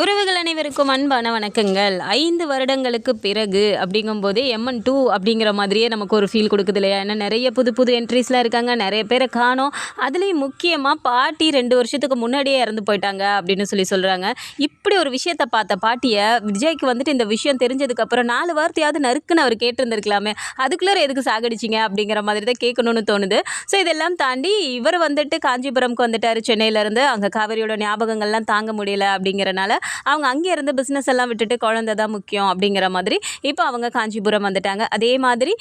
உறவுகள் அனைவருக்கும் அன்பான வணக்கங்கள். ஐந்து வருடங்களுக்கு பிறகு அப்படிங்கும்போதே எம்என் டூ அப்படிங்கிற மாதிரியே நமக்கு ஒரு ஃபீல் கொடுக்குது இல்லையா? ஏன்னா நிறைய புது புது என்ட்ரிஸ்லாம் இருக்காங்க. நிறைய பேரை காணோம். அதுலேயும் முக்கியமாக பாட்டி ரெண்டு வருஷத்துக்கு முன்னாடியே இறந்து போயிட்டாங்க அப்படின்னு சொல்லி சொல்கிறாங்க இப்படி ஒரு விஷயத்தை பார்த்த பாட்டியை விஜய்க்கு வந்துட்டு இந்த விஷயம் தெரிஞ்சதுக்கப்புறம் நாலு வார்த்தையாவது நறுக்குன்னு அவர் கேட்டிருந்திருக்கலாமே. அதுக்குள்ளே எதுக்கு சாகடிச்சிங்க அப்படிங்கிற மாதிரி தான் கேட்கணும்னு தோணுது. ஸோ இதெல்லாம் தாண்டி இவர் வந்துட்டு காஞ்சிபுரம்க்கு வந்துட்டார் சென்னையிலேருந்து அங்கே காவேரியோட ஞாபகங்கள்லாம் தாங்க முடியல அப்படிங்கிறனால அவங்க அங்கே இருந்து பிஸ்னஸ் எல்லாம் விட்டுட்டு குழந்தை தான் முக்கியம் அப்படிங்கிற மாதிரி இப்போ அவங்க காஞ்சிபுரம் வந்துட்டாங்க. அதே மாதிரி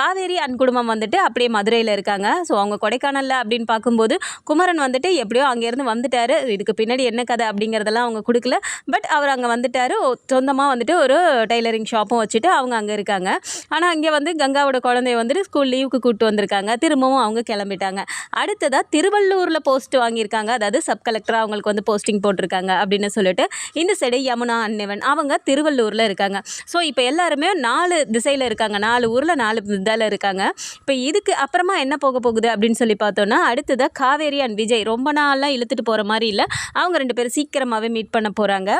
காவேரி அன் குடும்பம் வந்துட்டு அப்படியே மதுரையில் இருக்காங்க. ஸோ அவங்க கொடைக்கானலில் அப்படின்னு பார்க்கும்போது குமரன் வந்துட்டு எப்படியோ அங்கேருந்து வந்துட்டார். இதுக்கு பின்னாடி என்ன கதை அப்படிங்கிறதெல்லாம் அவங்க கொடுக்கல. பட் அவர் அங்கே வந்துட்டாரு. சொந்தமாக வந்துட்டு ஒரு டைலரிங் ஷாப்பும் வச்சுட்டு அவங்க அங்கே இருக்காங்க. ஆனால் அங்கே வந்து கங்காவோட குழந்தைய வந்துட்டு ஸ்கூல் லீவுக்கு கூப்பிட்டு வந்திருக்காங்க. திரும்பவும் அவங்க கிளம்பிட்டாங்க. அடுத்ததாக திருவள்ளூரில் போஸ்ட் வாங்கியிருக்காங்க. அதாவது சப் கலெக்டராக அவங்களுக்கு வந்து போஸ்டிங் போட்டிருக்காங்க அப்படின்னு சொல்லிட்டு இந்த சைடு யமுனா அன்னவன் அவங்க திருவள்ளூரில் இருக்காங்க. ஸோ இப்போ எல்லாருமே நாலு திசையில் இருக்காங்க. நாலு ஊரில் நாலு இதில் இருக்காங்க. இப்போ இதுக்கு அப்புறமா என்ன போக போகுது அப்படின்னு சொல்லி பார்த்தோன்னா அடுத்ததாக காவேரி அண்ட் விஜய் ரொம்ப நாள்லாம் இழுத்துட்டு போகிற மாதிரி இல்லை. அவங்க ரெண்டு பேரும் சீக்கிரமாகவே மீட் பண்ண போகிறாங்க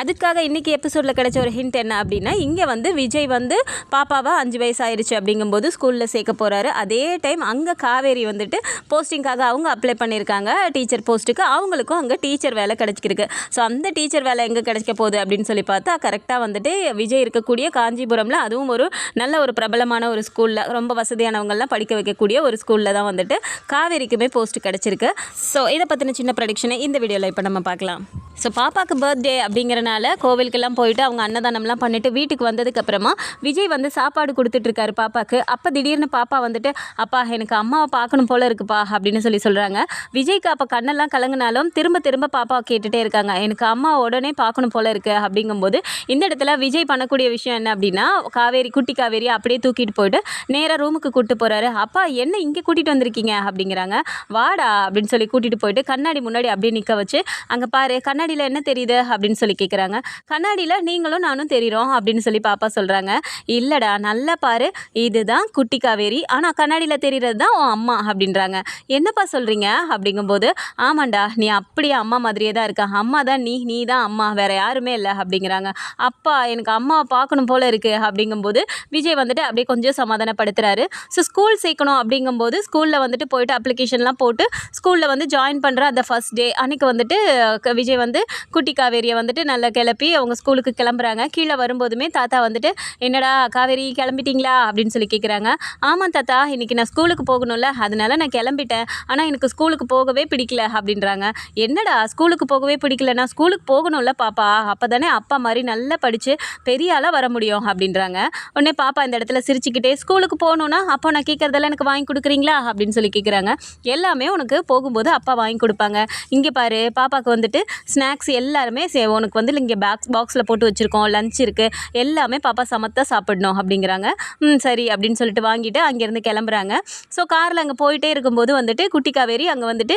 அதுக்காக இன்றைக்கி எபிசோடில் கிடைச்ச ஒரு ஹிண்ட் என்ன அப்படின்னா இங்கே வந்து விஜய் வந்து பாப்பாவை அஞ்சு வயசு ஆயிடுச்சு அப்படிங்கும்போது ஸ்கூலில் சேர்க்க போகிறாரு அதே டைம் அங்கே காவேரி வந்துட்டு போஸ்டிங்காக அவங்க அப்ளை பண்ணியிருக்காங்க. டீச்சர் போஸ்ட்டுக்கு அவங்களுக்கும் அங்கே டீச்சர் வேலை கிடச்சிருக்கு. ஸோ அந்த டீச்சர் வேலை எங்கே கிடைக்க போகுது அப்படின்னு சொல்லி பார்த்தா கரெக்டாக வந்துட்டு விஜய் இருக்கக்கூடிய காஞ்சிபுரமில் அதுவும் ஒரு நல்ல ஒரு பிரபலமான ஒரு ஸ்கூலில் ரொம்ப வசதியானவங்கள்லாம் படிக்க வைக்கக்கூடிய ஒரு ஸ்கூலில் தான் வந்துட்டு காவேரிக்குமே போஸ்ட் கிடச்சிருக்கு. ஸோ இதை பற்றின சின்ன ப்ரடிக்ஷனை இந்த வீடியோவில் இப்போ நம்ம பார்க்கலாம். ஸோ பாப்பாவுக்கு பர்த்டே அப்படிங்கிறனால கோவிலுக்கெல்லாம் போயிட்டு அவங்க அன்னதானம்லாம் பண்ணிட்டு வீட்டுக்கு வந்ததுக்கப்புறமா விஜய் வந்து சாப்பாடு கொடுத்துட்ருக்காரு பாப்பாவுக்கு அப்போ திடீர்னு பாப்பா வந்துட்டு அப்பா எனக்கு அம்மாவை பார்க்கணும் போல் இருக்குப்பா அப்படின்னு சொல்லி சொல்கிறாங்க விஜய்க்கு அப்போ கண்ணெல்லாம் கலங்கினாலும் திரும்ப திரும்ப பாப்பாவை கேட்டுகிட்டே இருக்காங்க. எனக்கு அம்மா உடனே பார்க்கணும் போல இருக்கு அப்படிங்கும்போது இந்த இடத்துல விஜய் பண்ணக்கூடிய விஷயம் என்ன அப்படின்னா காவேரி குட்டி காவேரி அப்படியே தூக்கிட்டு போயிட்டு நேராக ரூமுக்கு கூப்பிட்டு போகிறாரு அப்பா என்ன இங்கே கூட்டிகிட்டு வந்திருக்கீங்க? அப்படிங்கிறாங்க. வாடா அப்படின்னு சொல்லி கூட்டிகிட்டு போயிட்டு கண்ணாடி முன்னாடி அப்படியே நிற்க வச்சு அங்கே பாரு கண்ணாடியில் என்ன தெரியுது? அப்படின்னு சொல்லி கேட்குறாங்க கண்ணாடியில் நீங்களும் நானும் தெரியுறோம் அப்படின்னு சொல்லி பாப்பா சொல்கிறாங்க இல்லைடா நல்லா பாரு இதுதான் குட்டி காவேரி. ஆனால் கண்ணாடியில் தெரிகிறது தான் உன் அம்மா அப்படின்றாங்க. என்னப்பா சொல்கிறீங்க அப்படிங்கும்போது ஆமாண்டா நீ அப்படியே அம்மா மாதிரியே தான் இருக்க. அம்மா தான் நீ நீ தான் அம்மா வேறு யாருமே இல்லை அப்படிங்கிறாங்க. அப்பா எனக்கு அம்மாவை பார்க்கணும் போல இருக்குது அப்படிங்கும்போது விஜய் வந்துட்டு அப்படியே கொஞ்சம் சமாதானப்படுத்துகிறாரு ஸோ ஸ்கூல் சேர்க்கணும் அப்படிங்கும்போது ஸ்கூலில் வந்துட்டு போயிட்டு அப்ளிகேஷன்லாம் போட்டு ஸ்கூலில் வந்து ஜாயின் பண்ணுற அந்த ஃபர்ஸ்ட் டே அன்னைக்கு வந்துட்டு க- விஜய் வந்து குட்டி காவேரியை வந்துட்டு நல்லா கிளப்பி அவங்க ஸ்கூலுக்கு கிளம்புறாங்க. கீழே வரும்போதுமே தாத்தா வந்துட்டு என்னடா காவேரி கிளம்பிட்டீங்களா? அப்படின்னு சொல்லி கேட்குறாங்க ஆமாம் தாத்தா இன்றைக்கி நான் ஸ்கூலுக்கு போகணும்ல அதனால நான் கிளம்பிட்டேன். ஆனால் எனக்கு ஸ்கூலுக்கு போகவே பிடிக்கல அப்படின்றாங்க. என்னடா ஸ்கூலுக்கு போகவே பிடிக்கலனா ஸ்கூலுக்கு போகணும்ல பாப்பா. அப்போ தானே அப்பா மாதிரி நல்லா படித்து பெரிய ஆளாக வர முடியும் அப்படின்றாங்க. உடனே பாப்பா இந்த இடத்துல சிரிச்சுக்கிட்டே ஸ்கூலுக்கு போகணுன்னா அப்போ நான் கேட்குறதெல்லாம் எனக்கு வாங்கி கொடுக்குறீங்களா? அப்படின்னு சொல்லி கேட்குறாங்க எல்லாமே உனக்கு போகும்போது அப்பா வாங்கி கொடுப்பாங்க. இங்கே பாரு பாப்பாவுக்கு வந்துட்டு ஸ்நாக்ஸ் எல்லாருமே சே- உனக்கு வந்து இங்கே பாக்ஸ் பாக்ஸில் போட்டு வச்சுருக்கோம். லஞ்ச் இருக்குது எல்லாமே பாப்பா சமத்தா சாப்பிடணும் அப்படிங்கிறாங்க. ம் சரி அப்படின்னு சொல்லிட்டு வாங்கிட்டு அங்கேருந்து கிளம்புறாங்க. ஸோ காரில் அங்கே போயிட்டே இருக்கும்போது வந்துட்டு குட்டி காவேரி அங்கே வந்துட்டு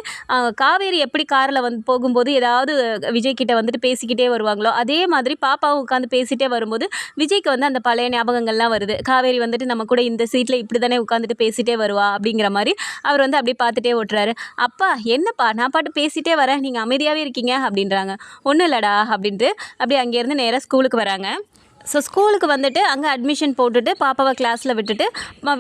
காவேரி எப்படி காரில் வந்து போகும்போது ஏதாவது விஜய் கிட்ட வந்துட்டு பேசிக்கிட்டே வருவாங்களோ? அதே மாதிரி பாப்பாவும் உட்காந்து பேசிகிட்டே வரும்போது விஜய்க்கு வந்து அந்த பழைய ஞாபகங்கள்லாம் வருது. காவேரி வந்துட்டு நம்ம கூட இந்த சீட்டில் இப்படி தானே உட்காந்துட்டு பேசிகிட்டே வருவா அப்படிங்கிற மாதிரி அவர் வந்து அப்படியே பார்த்துட்டே ஓட்டுறாரு. அப்பா என்னப்பா? நான் பாட்டு பேசிகிட்டே வரேன். நீங்கள் அமைதியாகவே இருக்கீங்க அப்படின்றாங்க. ஒன்றும் இல்லைடா அப்படின்ட்டு அப்படியே அங்கேருந்து நேராக ஸ்கூலுக்கு வராங்க. ஸோ ஸ்கூலுக்கு வந்துட்டு அங்கே அட்மிஷன் போட்டுட்டு பாப்பாவை கிளாஸில் விட்டுட்டு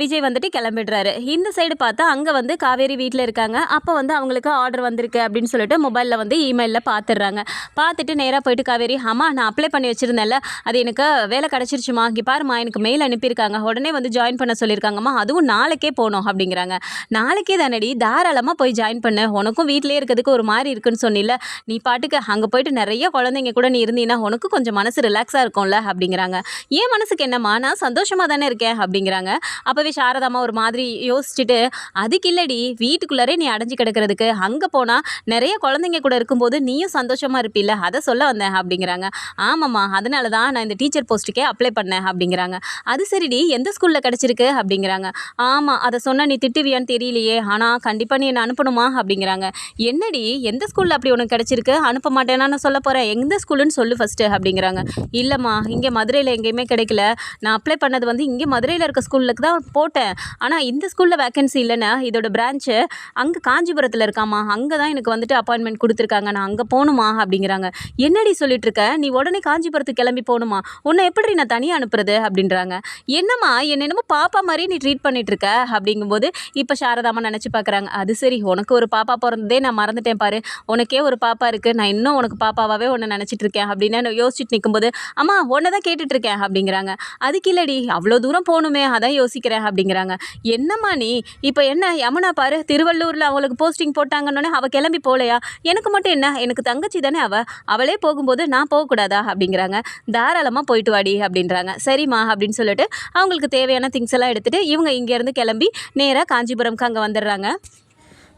விஜய் வந்துட்டு கிளம்பிடுறாரு. இந்த சைடு பார்த்தா அங்கே வந்து காவேரி வீட்டில் இருக்காங்க. அப்போ வந்து அவங்களுக்கு ஆர்டர் வந்திருக்கு அப்படின்னு சொல்லிட்டு மொபைலில் வந்து இமெயிலில் பார்த்துடுறாங்க பார்த்துட்டு நேராக போயிட்டு காவேரி அம்மா நான் அப்ளை பண்ணி வச்சுருந்தேன்ல. அது எனக்கு வேலை கிடச்சிருச்சுமா. இங்கே பாருமா எனக்கு மெயில் அனுப்பியிருக்காங்க. உடனே வந்து ஜாயின் பண்ண சொல்லியிருக்காங்கம்மா. அதுவும் நாளைக்கே போகணும் அப்படிங்கிறாங்க. நாளைக்கே தானடி தாராளமாக போய் ஜாயின் பண்ணு. உனக்கும் வீட்டிலே இருக்கிறதுக்கு ஒரு மாதிரி இருக்குன்னு சொன்னில நீ பாட்டுக்கு அங்கே போயிட்டு நிறைய குழந்தைங்க கூட நீ இருந்தீங்கன்னா உனக்கு கொஞ்சம் மனசு ரிலாக்ஸாக இருக்கும்ல அப்படிங்கிறாங்க. என் மனசுக்கு என்னம்மா? நான் சந்தோஷமாக தானே இருக்கேன். அப்படிங்கிறாங்க. அப்போவே சாரதாம்மா ஒரு மாதிரி யோசிச்சுட்டு அதுக்கு இல்லடி வீட்டுக்குள்ளாரே நீ அடைஞ்சு கிடக்கிறதுக்கு. அங்கே போனால் நிறைய குழந்தைங்க கூட இருக்கும்போது நீயும் சந்தோஷமாக இருப்பில்ல. அதை சொல்ல வந்தேன். அப்படிங்கிறாங்க. ஆமாம்மா. அதனால தான் நான் இந்த டீச்சர் போஸ்ட்டுக்கே அப்ளை பண்ணேன். அப்படிங்கிறாங்க. அது சரிடி. எந்த ஸ்கூலில் கிடச்சிருக்கு? அப்படிங்கிறாங்க. ஆமாம் அதை சொன்னால் நீ திட்டுவியான்னு தெரியலையே. ஆனால் கண்டிப்பாக நீ என்னை அனுப்பணுமா? அப்படிங்கிறாங்க. என்னடி? எந்த ஸ்கூலில் அப்படி உனக்கு கிடச்சிருக்கு? அனுப்ப மாட்டேன்னா நான் சொல்ல போகிறேன் எந்த ஸ்கூலுன்னு சொல்லு ஃபஸ்ட்டு அப்படிங்கிறாங்க. இல்லைம்மா. இங்கே மதுரையில் எங்கேயுமே கிடைக்கல. நான் அப்ளை பண்ணது வந்து இங்கே மதுரையில் இருக்க ஸ்கூலுக்கு தான் போட்டேன். ஆனால் இந்த ஸ்கூலில் வேக்கன்சி இல்லைன்னா இதோட பிரான்ச்சு அங்கே காஞ்சிபுரத்தில் இருக்காம்மா. அங்கே தான் எனக்கு வந்துட்டு அப்பாயின்மெண்ட் கொடுத்துருக்காங்க. நான் அங்கே போகணுமா அப்படிங்கிறாங்க. என்னடி சொல்லிட்டு இருக்க? நீ உடனே காஞ்சிபுரத்துக்கு கிளம்பி போகணுமா? உன்னை எப்படி நான் தனியாக அனுப்புறது அப்படின்றாங்க. என்னம்மா என்னென்னமோ பாப்பா மாதிரி நீ ட்ரீட் பண்ணிட்டு இருக்க? அப்படிங்கும்போது இப்போ சாரதாமா நினச்சி பார்க்குறாங்க அது சரி உனக்கு ஒரு பாப்பா பிறந்ததே நான் மறந்துட்டேன் பாரு. உனக்கே ஒரு பாப்பா இருக்குது நான் இன்னும் உனக்கு பாப்பாவாகவே உன்னை நினச்சிட்டு இருக்கேன் அப்படின்னு நான் யோசிச்சுட்டு நிற்கும்போது அம்மா உன்னை தான் கேட்டுட்டு இருக்கேன் அப்படிங்கிறாங்க. அதுக்கு இல்லடி அவ்வளோ தூரம் போகணுமே அதான் யோசிக்கிறேன் அப்படிங்கிறாங்க. என்னம்மா நீ? இப்போ என்ன யமுனா பாரு திருவள்ளூரில் அவளுக்கு போஸ்டிங் போட்டாங்கன்னொன்னே அவள் கிளம்பி போகலையா எனக்கு மட்டும் என்ன? எனக்கு தங்கச்சி தானே அவள் அவளே போகும்போது நான் போகக்கூடாதா? அப்படிங்கிறாங்க. தாராளமாக போயிட்டு வாடி அப்படின்றாங்க. சரிம்மா அப்படின்னு சொல்லிட்டு அவங்களுக்கு தேவையான திங்ஸ் எல்லாம் எடுத்துகிட்டு இவங்க இங்கேருந்து கிளம்பி நேராக காஞ்சிபுரம்க்கு அங்கே வந்துடுறாங்க.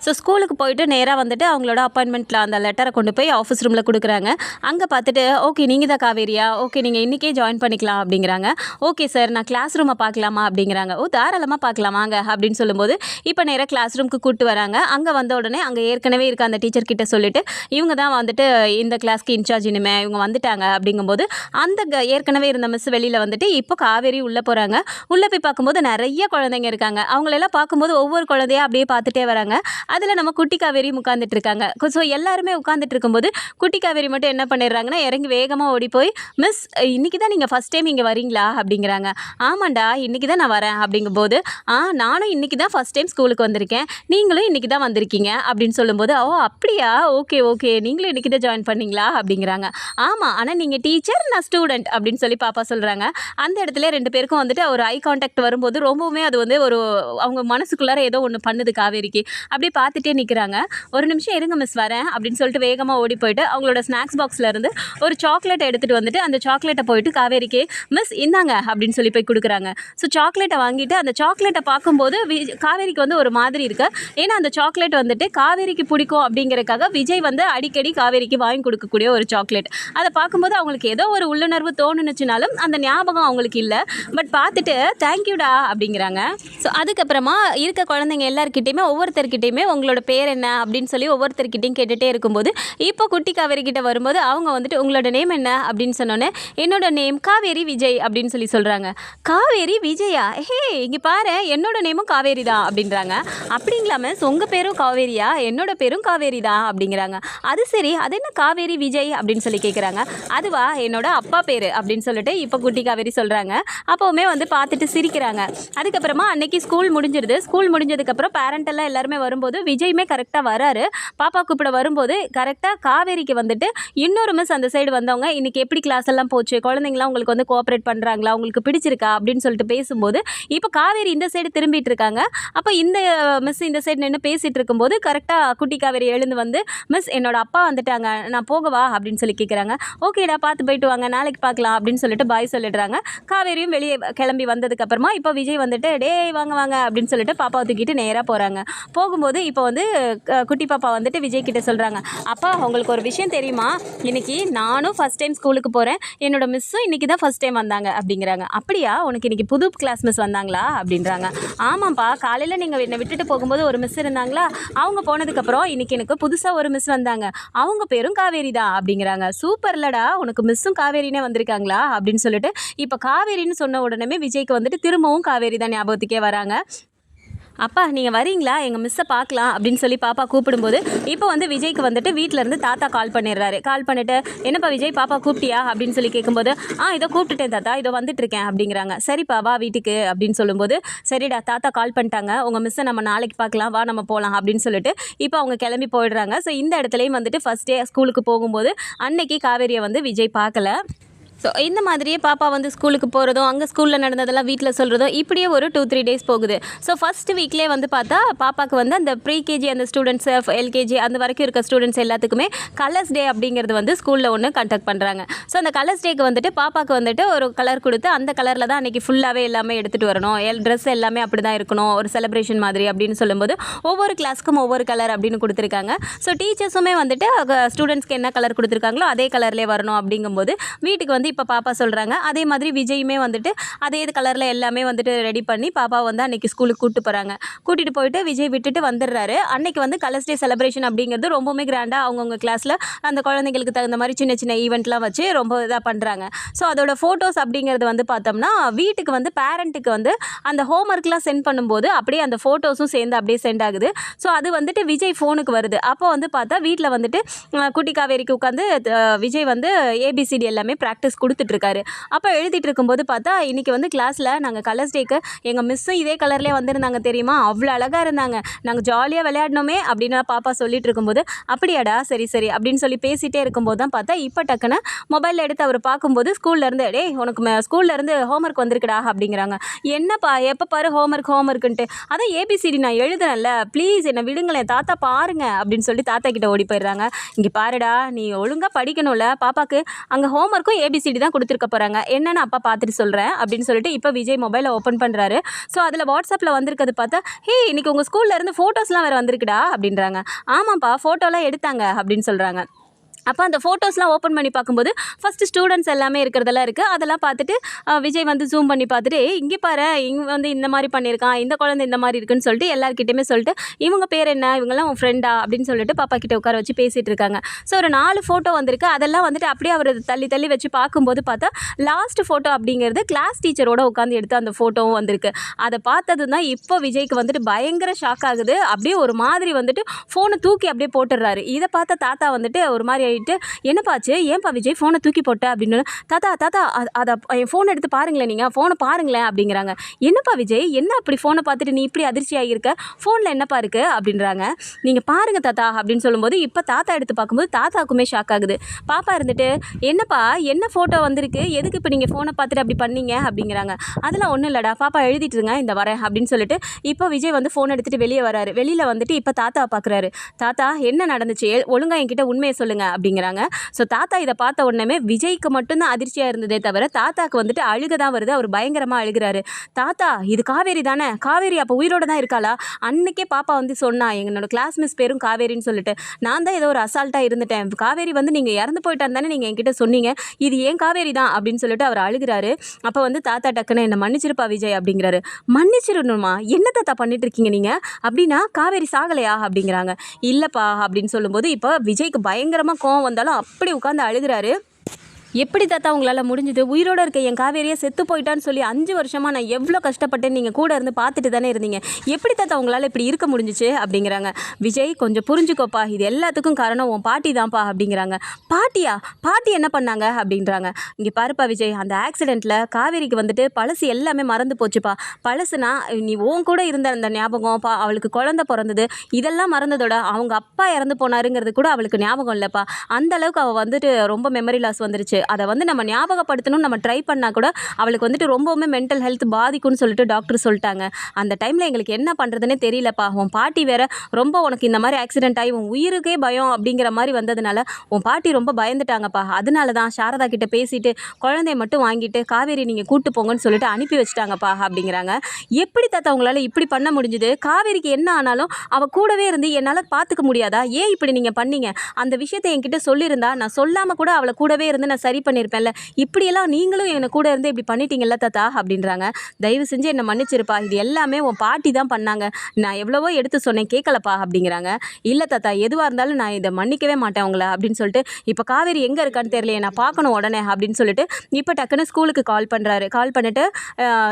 ஸோ ஸ்கூலுக்கு போயிட்டு நேராக வந்துட்டு அவங்களோட அப்பாயின்மெண்ட்டில் அந்த லெட்டரை கொண்டு போய் ஆஃபீஸ் ரூமில் கொடுக்குறாங்க. அங்கே பார்த்துட்டு ஓகே நீங்கள் தான் காவேரியா? ஓகே நீங்கள் இன்றைக்கே ஜாயின் பண்ணிக்கலாம் அப்படிங்கிறாங்க. ஓகே சார் நான் கிளாஸ் ரூமை பார்க்கலாமா? அப்படிங்கிறாங்க. ஓ தாராளமாக பார்க்கலாமாங்க அப்படின்னு சொல்லும்போது இப்போ நேராக கிளாஸ் ரூமுக்கு கூப்பிட்டு வராங்க. அங்கே வந்த உடனே அங்கே ஏற்கனவே இருக்க அந்த டீச்சர் கிட்ட சொல்லிட்டு இவங்க தான் வந்துட்டு இந்த கிளாஸ்க்கு இன்சார்ஜ் இனிமே இவங்க வந்துட்டாங்க. அப்படிங்கும்போது அந்த க- ஏற்கனவே இருந்த மிஸ் வெளியில் வந்துட்டு இப்போ காவேரி உள்ளே போகிறாங்க உள்ளே போய் பார்க்கும்போது நிறைய குழந்தைங்க இருக்காங்க. அவங்களெல்லாம் பார்க்கும்போது ஒவ்வொரு குழந்தையாக அப்படியே பார்த்துட்டே வராங்க. அதில் நம்ம குட்டி காவேரி உட்காந்துட்டு இருக்காங்க ஸோ எல்லாருமே உட்காந்துட்டு இருக்கும்போது குட்டி காவேரி மட்டும் என்ன பண்ணிடுறாங்கன்னா இறங்கி வேகமாக ஓடி போய் மிஸ் இன்றைக்கி தான் நீங்கள் ஃபஸ்ட் டைம் இங்கே வரீங்களா அப்படிங்கிறாங்க. ஆமாண்டா இன்றைக்கி தான் நான் வரேன். அப்படிங்கும்போது ஆ நானும் இன்னைக்கு தான் ஃபஸ்ட் டைம் ஸ்கூலுக்கு வந்திருக்கேன். நீங்களும் இன்றைக்கி தான் வந்திருக்கீங்க. அப்படின்னு சொல்லும்போது ஓ அப்படியா? ஓகே ஓகே நீங்களும் இன்றைக்கி தான் ஜாயின் பண்ணீங்களா? அப்படிங்கிறாங்க. ஆமாம் ஆனால் நீங்கள் டீச்சர் நான் ஸ்டூடெண்ட் அப்படின்னு சொல்லி பாப்பா சொல்கிறாங்க அந்த இடத்துல ரெண்டு பேருக்கும் வந்துட்டு ஒரு ஐ கான்டாக்ட் வரும்போது ரொம்பவுமே அது வந்து ஒரு அவங்க மனசுக்குள்ளார ஏதோ ஒன்று பண்ணுது காவேரிக்கு. அப்படியே பார்த்துட்டே நிற்கிறாங்க ஒரு நிமிஷம் இருங்க மிஸ் வரேன் அப்படின்னு சொல்லிட்டு வேகமாக ஓடி போயிட்டு அவங்களோட ஸ்நாக்ஸ் பாக்ஸில் இருந்து ஒரு சாக்லேட் எடுத்துகிட்டு வந்துட்டு அந்த சாக்லேட்டை போயிட்டு காவேரிக்கு மிஸ் இந்தாங்க அப்படின்னு சொல்லி போய் கொடுக்குறாங்க. ஸோ சாக்லேட்டை வாங்கிட்டு அந்த சாக்லேட்டை பார்க்கும்போது வி- காவேரிக்கு வந்து ஒரு மாதிரி இருக்கு. ஏன்னா அந்த சாக்லேட் வந்துட்டு காவேரிக்கு பிடிக்கும் அப்படிங்கிறக்காக விஜய் வந்து அடிக்கடி காவேரிக்கு வாங்கி கொடுக்கக்கூடிய ஒரு சாக்லேட் அதை பார்க்கும்போது அவங்களுக்கு ஏதோ ஒரு உள்ளுணர்வு தோணுனுச்சுனாலும் அந்த ஞாபகம் அவங்களுக்கு இல்லை. பட் பார்த்துட்டு தேங்க்யூடா அப்படிங்கிறாங்க. ஸோ அதுக்கப்புறமா இருக்க குழந்தைங்க எல்லாருக்கிட்டையுமே ஒவ்வொருத்தர்கிட்டையுமே உங்களோட பேர் என்ன அப்படின்னு சொல்லி ஒவ்வொருத்தர்கிட்டையும் கேட்டுகிட்டே இருக்கும்போது இப்போ குட்டி காவேரி கிட்ட வரும்போது அவங்க வந்துட்டு உங்களோட நேம் என்ன அப்படின்னு சொன்னோன்னே என்னோட நேம் காவேரி விஜய் அப்படின்னு சொல்லி சொல்கிறாங்க காவேரி விஜயா? ஹே இங்கே பாரு என்னோட நேமும் காவேரி தான் அப்படின்றாங்க. அப்படிங்களா மிஸ் உங்கள் பேரும் காவேரியா? என்னோட பேரும் காவேரி தான் அப்படிங்கிறாங்க. அது சரி அது என்ன காவேரி விஜய்? அப்படின்னு சொல்லி கேட்குறாங்க அதுவா? என்னோட அப்பா பேர் அப்படின்னு சொல்லிட்டு இப்போ குட்டி காவேரி சொல்கிறாங்க அப்போவுமே வந்து பார்த்துட்டு சிரிக்கிறாங்க. அதுக்கப்புறமா அன்னைக்கு ஸ்கூல் முடிஞ்சிருது. ஸ்கூல் முடிஞ்சதுக்கப்புறம் பேரண்ட் எல்லாம் எல்லாருமே வரும்போது விஜயுமே கரெக்டாக வராரு. பாப்பா கூப்பிட வரும்போது கரெக்டாக காவேரிக்கு வந்துட்டு இன்னொரு மிஸ் அந்த சைடு வந்தவங்க இன்றைக்கி எப்படி கிளாஸ் எல்லாம் போச்சு? குழந்தைங்களாம் உங்களுக்கு வந்து கோஆப்ரேட் பண்ணுறாங்களா உங்களுக்கு பிடிச்சிருக்கா? அப்படின்னு சொல்லிட்டு பேசும்போது இப்போ காவேரி இந்த சைடு திரும்பிட்டு இருக்காங்க. அப்போ இந்த மிஸ் இந்த சைடு நின்று பேசிகிட்டு இருக்கும்போது கரெக்டாக குட்டி காவேரி எழுந்து வந்து மிஸ் என்னோட அப்பா வந்துட்டாங்க. நான் போகவா அப்படின்னு சொல்லி கேட்குறாங்க ஓகேடா பார்த்து போயிட்டு வாங்க. நாளைக்கு பார்க்கலாம் அப்படின்னு சொல்லிட்டு பாய் சொல்லிடுறாங்க. காவேரியும் வெளியே கிளம்பி வந்ததுக்கப்புறமா இப்போ விஜய் வந்துட்டு டேய் வாங்க வாங்க அப்படின்னு சொல்லிட்டு பாப்பாவை தூக்கிட்டு நேராக போகிறாங்க போகும்போது இப்போ வந்து குட்டி பாப்பா வந்துட்டு விஜய் கிட்ட சொல்கிறாங்க அப்பா உங்களுக்கு ஒரு விஷயம் தெரியுமா? இன்னைக்கு நானும் ஃபஸ்ட் டைம் ஸ்கூலுக்கு போகிறேன் என்னோட மிஸ்ஸும் இன்னைக்கு தான் ஃபஸ்ட் டைம் வந்தாங்க அப்படிங்கிறாங்க. அப்படியா? உனக்கு இன்னைக்கு புது கிளாஸ் மிஸ் வந்தாங்களா? அப்படின்றாங்க. ஆமாம்ப்பா காலையில் நீங்கள் என்னை விட்டுட்டு போகும்போது ஒரு மிஸ் இருந்தாங்களா? அவங்க போனதுக்கப்புறம் இன்னைக்கு எனக்கு புதுசாக ஒரு மிஸ் வந்தாங்க. அவங்க பேரும் காவேரி தான் அப்படிங்கிறாங்க. சூப்பர்லடா உனக்கு மிஸ்ஸும் காவேரினே வந்திருக்காங்களா? அப்படின்னு சொல்லிட்டு இப்போ காவேரின்னு சொன்ன உடனே விஜய்க்கு வந்துட்டு திரும்பவும் காவேரி தான் ஞாபகத்துக்கே வராங்க. அப்பா நீங்கள் வரீங்களா? எங்கள் மிஸ்ஸை பார்க்கலாம் அப்படின்னு சொல்லி பாப்பா கூப்பிடும்போது இப்போ வந்து விஜய்க்கு வந்துட்டு வீட்டிலேருந்து இருந்து தாத்தா கால் பண்ணிடுறாரு. கால் பண்ணிட்டு என்னப்பா விஜய் பாப்பா கூப்பிட்டியா? அப்படின்னு சொல்லி கேட்கும்போது ஆ இதோ கூப்பிட்டுட்டேன் தாத்தா இதோ வந்துட்டு இருக்கேன் அப்படிங்கிறாங்க. சரிப்பா வா வீட்டுக்கு அப்படின்னு சொல்லும்போது சரிடா தாத்தா கால் பண்ணிட்டாங்க. உங்கள் மிஸ்ஸை நம்ம நாளைக்கு பார்க்கலாம். வா நம்ம போகலாம் அப்படின்னு சொல்லிட்டு இப்போ அவங்க கிளம்பி போயிடுறாங்க. ஸோ இந்த இடத்துலையும் வந்துட்டு ஃபஸ்ட் டே ஸ்கூலுக்கு போகும்போது அன்னைக்கு காவேரியை வந்து விஜய் பார்க்கல. ஸோ இந்த மாதிரியே பாப்பா வந்து ஸ்கூலுக்கு போகிறதும் அங்கே ஸ்கூலில் நடந்ததெல்லாம் வீட்டில் சொல்கிறதும் இப்படியே ஒரு டூ த்ரீ டேஸ் போகுது. ஸோ ஃபஸ்ட் வீக்லேயே வந்து பார்த்தா பாப்பாவுக்கு வந்து அந்த ப்ரீ கேஜி அந்த ஸ்டூடெண்ட்ஸ் எல்கேஜி அந்த வரைக்கும் இருக்க ஸ்டூடெண்ட்ஸ் எல்லாத்துக்குமே கலர்ஸ் டே அப்படிங்கிறது வந்து ஸ்கூலில் ஒன்று கண்டக்ட் பண்ணுறாங்க ஸோ அந்த கலர்ஸ் டேக்கு வந்துட்டு பாப்பாவுக்கு வந்துட்டு ஒரு கலர் கொடுத்து அந்த கலரில் தான் அன்றைக்கி ஃபுல்லாகவே எல்லாமே எடுத்துகிட்டு வரணும். எல் ட்ரெஸ் எல்லாமே அப்படி தான் இருக்கணும். ஒரு செலிப்ரேஷன் மாதிரி அப்படின்னு சொல்லும்போது ஒவ்வொரு கிளாஸ்க்கும் ஒவ்வொரு கலர் அப்படின்னு கொடுத்துருக்காங்க. ஸோ டீச்சர்ஸுமே வந்துட்டு ஸ்டூடெண்ட்ஸ்க்கு என்ன கலர் கொடுத்துருக்காங்களோ அதே கலர்லேயே வரணும் அப்படிங்கும்போது வீட்டுக்கு வந்து வந்து இப்போ பாப்பா சொல்கிறாங்க அதே மாதிரி விஜயுமே வந்துட்டு அதே கலரில் எல்லாமே வந்துட்டு ரெடி பண்ணி பாப்பா வந்து அன்றைக்கி ஸ்கூலுக்கு கூப்பிட்டு போகிறாங்க கூட்டிகிட்டு போயிட்டு விஜய் விட்டுட்டு வந்துடுறாரு. அன்னைக்கு வந்து கலர்ஸ் டே செலிப்ரேஷன் அப்படிங்கிறது ரொம்பவுமே கிராண்டாக அவங்கவுங்க கிளாஸில் அந்த குழந்தைங்களுக்கு தகுந்த மாதிரி சின்ன சின்ன ஈவெண்ட்லாம் வச்சு ரொம்ப இதாக பண்ணுறாங்க ஸோ அதோட ஃபோட்டோஸ் அப்படிங்கிறது வந்து பார்த்தோம்னா வீட்டுக்கு வந்து பேரண்ட்டுக்கு வந்து அந்த ஹோம்ஒர்க்லாம் சென்ட் பண்ணும்போது அப்படியே அந்த ஃபோட்டோஸும் சேர்ந்து அப்படியே சென்ட் ஆகுது. ஸோ அது வந்துட்டு விஜய் ஃபோனுக்கு வருது. அப்போ வந்து பார்த்தா வீட்டில் வந்துட்டு குட்டி காவேரிக்கு உட்காந்து விஜய் வந்து ஏபிசிடி எல்லாமே ப்ராக்டிஸ் கொடுத்துட்ருக்காரு. அப்போ எழுதிட்டு இருக்கும்போது பார்த்தா இன்றைக்கி வந்து கிளாஸில் நாங்கள் கலர்ஸ் டேக்கு எங்கள் மிஸ்ஸும் இதே கலர்லேயே வந்திருந்தாங்க தெரியுமா? அவ்வளோ அழகாக இருந்தாங்க. நாங்கள் ஜாலியாக விளையாடணுமே அப்படின்னு பாப்பா சொல்லிட்டு இருக்கும்போது அப்படியாடா சரி சரி அப்படின்னு சொல்லி பேசிகிட்டே இருக்கும்போது தான் பார்த்தா இப்போ டக்குன்னு மொபைலில் எடுத்து அவர் பார்க்கும்போது ஸ்கூல்லேருந்து டே உனக்கு ஸ்கூல்லேருந்து ஸ்கூல்ல இருந்து ஹோம்ஒர்க் வந்திருக்குடா அப்படிங்கிறாங்க. என்னப்பா எப்போ பாரு ஹோம்ஒர்க் ஹோம்ஒர்க்குன்ட்டு அதான் ஏபிசிடி நான் எழுதுனேன்ல ப்ளீஸ் என்னை விடுங்களேன் தாத்தா பாருங்க அப்படின்னு சொல்லி தாத்தா கிட்ட ஓடி போயிடுறாங்க. இங்கே பாருடா நீ ஒழுங்காக படிக்கணும்ல பாப்பாக்கு அங்கே ஹோம்ஒர்க்கும் ஏபிசிடி தான் கொடுத்துருக்க போகிறாங்க என்னென்னு அப்பா பார்த்துட்டு சொல்கிறேன் அப்படின்னு சொல்லிட்டு இப்போ விஜய் மொபைலை ஓப்பன் பண்ணுறாரு ஸோ அதில் வாட்ஸ்அப்பில் வந்திருக்கிறது பார்த்தா ஹே இன்னைக்கு உங்கள் ஸ்கூல்லேருந்து ஃபோட்டோஸ்லாம் வேறு வந்திருக்குடா அப்படின்றாங்க. ஆமாப்பா ஃபோட்டோலாம் எடுத்தாங்க அப்படின்னு சொல்கிறாங்க அப்போ அந்த ஃபோட்டோஸ்லாம் ஓப்பன் பண்ணி பார்க்கும்போது ஃபஸ்ட்டு ஸ்டூடெண்ட்ஸ் எல்லாமே இருக்கிறதெல்லாம் இருக்குது அதெல்லாம் பார்த்துட்டு விஜய் வந்து ஜூம் பண்ணி பார்த்துட்டு இங்கே பாரு இங்கே வந்து இந்த மாதிரி பண்ணியிருக்கான் இந்த குழந்தை இந்த மாதிரி இருக்குன்னு சொல்லிட்டு எல்லாருக்கிட்டையுமே சொல்லிட்டு இவங்க பேர் என்ன? இவங்கெல்லாம் உன் ஃப்ரெண்டா அப்படின்னு சொல்லிட்டு பாப்பா கிட்ட உட்கார வச்சு பேசிகிட்டு இருக்காங்க. ஸோ ஒரு நாலு ஃபோட்டோ வந்திருக்கு. அதெல்லாம் வந்துட்டு அப்படியே அவர் தள்ளி தள்ளி வச்சு பார்க்கும்போது பார்த்தா லாஸ்ட் ஃபோட்டோ அப்படிங்கிறது கிளாஸ் டீச்சரோட உட்காந்து எடுத்த அந்த ஃபோட்டோவும் வந்திருக்கு. அதை பார்த்தது தான் இப்போ விஜய்க்கு வந்துட்டு பயங்கர ஷாக் ஆகுது. அப்படியே ஒரு மாதிரி வந்துட்டு ஃபோனை தூக்கி அப்படியே போட்டுடுறாரு. இதை பார்த்த தாத்தா வந்துட்டு ஒரு மாதிரி சொல்லிட்டு என்னப்பாச்சு ஏன்பா விஜய் ஃபோனை தூக்கி போட்ட? அப்படின்னு. தாத்தா தாத்தா அதை என் ஃபோனை எடுத்து பாருங்களேன் நீங்கள் ஃபோனை பாருங்களேன். அப்படிங்கிறாங்க. என்னப்பா விஜய்? என்ன அப்படி ஃபோனை பார்த்துட்டு நீ இப்படி அதிர்ச்சி ஆகியிருக்க? ஃபோனில் என்னப்பா இருக்குது அப்படின்றாங்க. நீங்கள் பாருங்கள் தாத்தா. அப்படின்னு சொல்லும்போது இப்போ தாத்தா எடுத்து பார்க்கும்போது தாத்தாக்குமே ஷாக் ஆகுது. பாப்பா இருந்துட்டு என்னப்பா? என்ன ஃபோட்டோ வந்திருக்கு? எதுக்கு இப்போ நீங்கள் ஃபோனை பார்த்துட்டு அப்படி பண்ணீங்க? அப்படிங்கிறாங்க. அதெல்லாம் ஒன்றும் இல்லைடா. பாப்பா எழுதிட்டு இருங்க. இந்த வரேன். அப்படின்னு சொல்லிட்டு இப்போ விஜய் வந்து ஃபோன் எடுத்துகிட்டு வெளியே வராரு. வெளியில் வந்துட்டு இப்போ தாத்தா பார்க்குறாரு தாத்தா என்ன நடந்துச்சு? ஒழுங்காக என்கிட்ட உண்மையை சொல்லுங்கள் அப்படி அப்படிங்கிறாங்க. ஸோ தாத்தா இதை பார்த்த உடனே விஜய்க்கு மட்டும்தான் அதிர்ச்சியாக இருந்ததே தவிர தாத்தாக்கு வந்துட்டு அழுக தான் வருது. அவர் பயங்கரமாக அழுகிறாரு. தாத்தா இது காவேரி தானே? காவேரி அப்போ உயிரோட தான் இருக்காளா? அன்னைக்கே பாப்பா வந்து சொன்னா என்னோட கிளாஸ் மிஸ் பேரும் காவேரின்னு சொல்லிட்டு. நான் தான் ஏதோ ஒரு அசால்ட்டாக இருந்துட்டேன். காவேரி வந்து நீங்கள் இறந்து போயிட்டான்னு தானே நீங்கள் என்கிட்ட சொன்னீங்க. இது ஏன் காவேரி தான்? அப்படின்னு சொல்லிட்டு அவர் அழுகிறாரு. அப்போ வந்து தாத்தா டக்குன்னு என்னை மன்னிச்சிருப்பா விஜய் அப்படிங்கிறாரு. மன்னிச்சிடணுமா என்ன தாத்தா பண்ணிட்டு இருக்கீங்க நீங்கள் அப்படின்னா காவேரி சாகலையா? அப்படிங்கிறாங்க. இல்லைப்பா. அப்படின்னு சொல்லும்போது இப்போ விஜய்க்கு பயங்கரமாக கோவம் வந்தாலும் அப்படி உட்காந்து அழுகிறாரு. எப்படி தாத்தா உங்களால் முடிஞ்சது? உயிரோடு இருக்க என் காவேரியை செத்து போயிட்டான்னு சொல்லி அஞ்சு வருஷமாக நான் எவ்வளோ கஷ்டப்பட்டேன் நீங்கள் கூட இருந்து பார்த்துட்டு தானே இருந்தீங்க? எப்படி தாத்தா உங்களால் இப்படி இருக்க முடிஞ்சிச்சு? அப்படிங்கிறாங்க. விஜய் கொஞ்சம் புரிஞ்சுக்கோப்பா. இது எல்லாத்துக்கும் காரணம் உன் பாட்டி தான்ப்பா அப்படிங்கிறாங்க. பாட்டியா? பாட்டி என்ன பண்ணாங்க? அப்படின்றாங்க. இங்கே பாருப்பா விஜய் அந்த ஆக்சிடெண்ட்டில் காவேரிக்கு வந்துட்டு பழசு எல்லாமே மறந்து போச்சுப்பா. பழசுனா நீ உன் கூட இருந்த அந்த ஞாபகம் பா அவளுக்கு குழந்தை பிறந்தது இதெல்லாம் மறந்ததோட அவங்க அப்பா இறந்து போனாருங்கிறது கூட அவளுக்கு ஞாபகம் இல்லைப்பா. அந்த அளவுக்கு அவள் வந்துட்டு ரொம்ப மெமரி லாஸ் வந்துருச்சு. அதை வந்து நம்ம ஞாபகப்படுத்தணும் நம்ம ட்ரை பண்ணால் கூட அவளுக்கு வந்துட்டு ரொம்பவுமே மென்டல் ஹெல்த் பாதிக்கும்னு சொல்லிட்டு டாக்டர் சொல்லிட்டாங்க. அந்த டைமில் எங்களுக்கு என்ன பண்ணுறதுனே தெரியலப்பா. உன் பாட்டி வேற ரொம்ப உனக்கு இந்த மாதிரி ஆக்சிடென்ட் ஆகி உன் உயிருக்கே பயம் அப்படிங்கிற மாதிரி வந்ததுனால உன் பாட்டி ரொம்ப பயந்துட்டாங்கப்பா. அதனால தான் சாரதா கிட்ட பேசிட்டு குழந்தைய மட்டும் வாங்கிட்டு காவேரி நீங்கள் கூட்டு போங்கன்னு சொல்லிட்டு அனுப்பி வச்சுட்டாங்கப்பா அப்படிங்கிறாங்க. எப்படி தாத்தா உங்களால் இப்படி பண்ண முடிஞ்சுது? காவேரிக்கு என்ன ஆனாலும் அவள் கூடவே இருந்து என்னால் பார்த்துக்க முடியாதா? ஏன் இப்படி நீங்கள் பண்ணீங்க? அந்த விஷயத்தை என்கிட்ட சொல்லியிருந்தா நான் சொல்லாமல் கூட அவளை கூடவே இருந்து நான் சரி பண்ணியிருப்பேன்ல இப்படியெல்லாம் நீங்களும் என்னை கூட இருந்து இப்படி பண்ணிட்டீங்கல்ல தாத்தா அப்படின்றாங்க. தயவு செஞ்சு என்னை மன்னிச்சிருப்பா. இது எல்லாமே உன் பாட்டி தான் பண்ணாங்க. நான் எவ்வளவோ எடுத்து சொன்னேன் கேட்கலப்பா அப்படிங்கிறாங்க. இல்லை தாத்தா எதுவாக இருந்தாலும் நான் இதை மன்னிக்கவே மாட்டேன் உங்களை அப்படின்னு சொல்லிட்டு இப்போ காவேரி எங்கே இருக்கான்னு தெரியலையே நான் பார்க்கணும் உடனே அப்படின்னு சொல்லிட்டு இப்போ டக்குன்னு ஸ்கூலுக்கு கால் பண்ணுறாரு கால் பண்ணிட்டு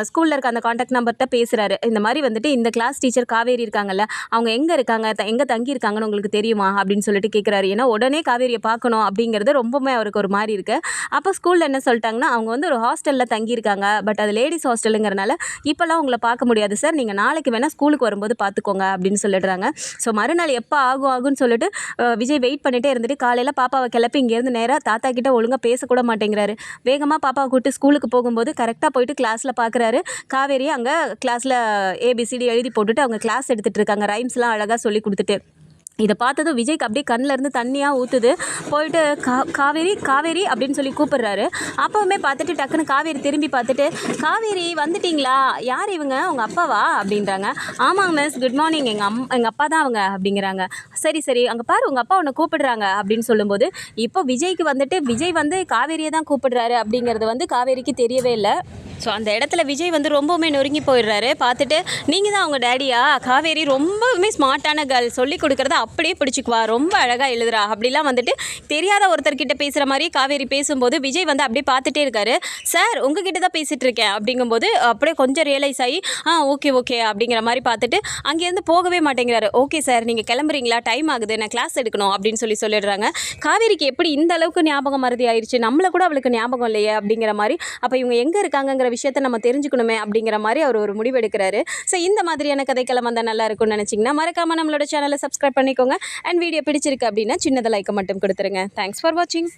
ஸ்கூலில் இருக்க அந்த காண்டாக்ட் நம்பர்கிட்ட பேசுகிறாரு இந்த மாதிரி வந்துட்டு இந்த கிளாஸ் டீச்சர் காவேரி இருக்காங்கல்ல அவங்க எங்கே இருக்காங்க த- எங்கே தங்கி இருக்காங்கன்னு உங்களுக்கு தெரியுமா அப்படின்னு சொல்லிட்டு கேட்குறாரு ஏன்னா உடனே காவேரியை பார்க்கணும் அப்படிங்கிறது ரொம்பவுமே அவருக்கு ஒரு மாதிரி இருக்குது அப்போ ஸ்கூலில் என்ன சொல்லிட்டாங்கன்னா அவங்க வந்து ஒரு ஹாஸ்டலில் தங்கியிருக்காங்க. பட் அது லேடிஸ் ஹாஸ்டலுங்கிறனால இப்போல்லாம் உங்களை பார்க்க முடியாது சார் நீங்கள் நாளைக்கு வேணால் ஸ்கூலுக்கு வரும்போது பார்த்துக்கோங்க அப்படின்னு சொல்லிடுறாங்க. ஸோ மறுநாள் எப்போ ஆகும் ஆகும்னு சொல்லிட்டு விஜய் வெயிட் பண்ணிகிட்டே இருந்துட்டு காலையில் பாப்பாவை கிளப்பி இங்கேருந்து நேராக தாத்தா கிட்ட ஒழுங்காக பேசக்கூட மாட்டேங்கிறாரு. வேகமாக பாப்பாவை கூப்பிட்டு ஸ்கூலுக்கு போகும்போது கரெக்டாக போயிட்டு கிளாஸில் பார்க்குறாரு காவேரி அங்கே கிளாஸில் ஏபிசிடி எழுதி போட்டுட்டு அவங்க கிளாஸ் எடுத்துகிட்டு இருக்காங்க. ரைம்ஸ்லாம் அழகாக சொல்லி கொடுத்துட்டு. இதை பார்த்ததும் விஜய்க்கு அப்படியே கண்ணுல இருந்து தண்ணியாக ஊற்றுது போயிட்டு கா காவேரி காவேரி அப்படின்னு சொல்லி கூப்பிடுறாரு. அப்போவுமே பார்த்துட்டு டக்குன்னு காவேரி திரும்பி பார்த்துட்டு காவேரி வந்துட்டீங்களா? யார் இவங்க? உங்கள் அப்பாவா? அப்படின்றாங்க. ஆமாங்க மிஸ் குட் மார்னிங் எங்கள் அம் எங்கள் அப்பா தான் அவங்க. அப்படிங்கிறாங்க. சரி சரி. அங்கே பாரு உங்கள் அப்பா உன்னை கூப்பிடுறாங்க. அப்படின்னு சொல்லும்போது இப்போ விஜய்க்கு வந்துட்டு விஜய் வந்து காவேரியை தான் கூப்பிடுறாரு. அப்படிங்கிறது வந்து காவேரிக்கு தெரியவே இல்லை. ஸோ அந்த இடத்துல விஜய் வந்து ரொம்பவுமே நொறுங்கி போயிடுறாரு. பார்த்துட்டு நீங்கள் தான் அவங்க டேடியா காவேரி ரொம்பவுமே ஸ்மார்ட்டான கேர்ள் சொல்லி கொடுக்குறத அப்படியே பிடிச்சிக்குவா ரொம்ப அழகாக எழுதுறா. அப்படிலாம் வந்துட்டு தெரியாத ஒருத்தர்கிட்ட பேசுகிற மாதிரி காவேரி பேசும்போது விஜய் வந்து அப்படியே பார்த்துட்டே இருக்காரு. சார் உங்ககிட்ட தான் பேசிகிட்டு இருக்கேன். அப்படிங்கும்போது அப்படியே கொஞ்சம் ரியலைஸ் ஆகி ஆ ஓகே ஓகே அப்படிங்கிற மாதிரி பார்த்துட்டு அங்கேருந்து போகவே மாட்டேங்கிறாரு. ஓகே சார் நீங்கள் கிளம்புறீங்களா? டைம் ஆகுது. நான் கிளாஸ் எடுக்கணும். அப்படின்னு சொல்லி சொல்லிடுறாங்க. காவேரிக்கு எப்படி இந்த அளவுக்கு ஞாபகம் மறதி ஆயிடுச்சு நம்மளை கூட அவளுக்கு ஞாபகம் இல்லையே? அப்படிங்கிற மாதிரி அப்போ இவங்க எங்கே இருக்காங்கங்கிற விஷயத்த நம்ம தெரிஞ்சுக்கணுமே? அப்படிங்கிற மாதிரி அவர் ஒரு முடிவு எடுக்கிறாரு ஸோ இந்த மாதிரியான கதைக்களம் வந்தால் நல்லா இருக்கும்னு நினச்சிங்கன்னா மறக்காமல் நம்மளோட சேனலை சப்ஸ்கிரைப் பண்ணிக்கோங்க. அண்ட் வீடியோ பிடிச்சிருக்கு அப்படின்னா சின்னதை லைக்கை மட்டும் கொடுத்துருங்க. தேங்க்ஸ் ஃபார் வாட்சிங்